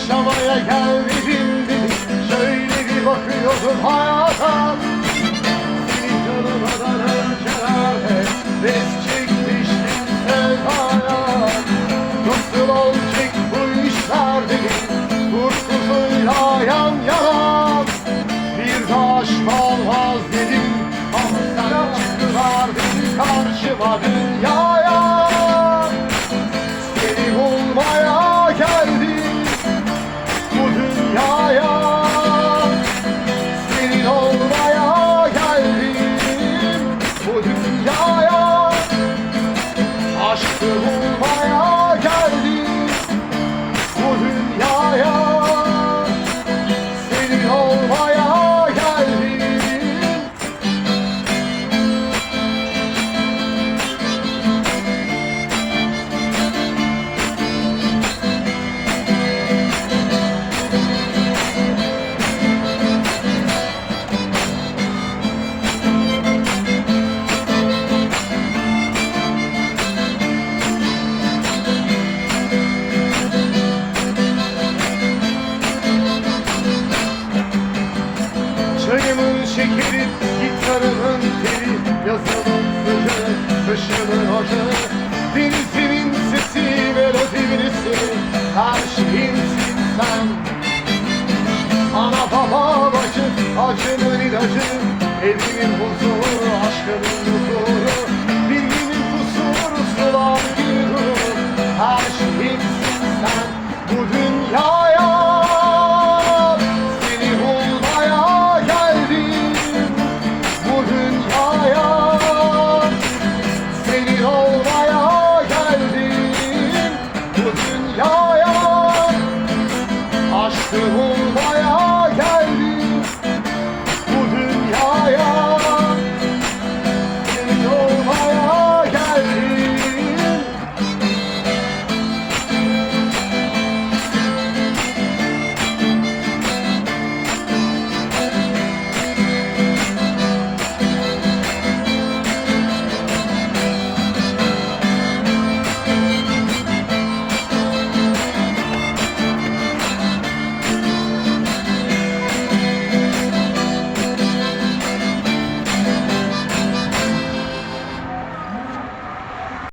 aşamaya geldi aşkı Çayımın şekeri, gitarımın teli. Yazımın sözü, kışımın hoca Denizimin sesi, melodimisi Her şeyimsin sen. Ana baba bacı, acının ilacı. Evimin huzuru, huzuru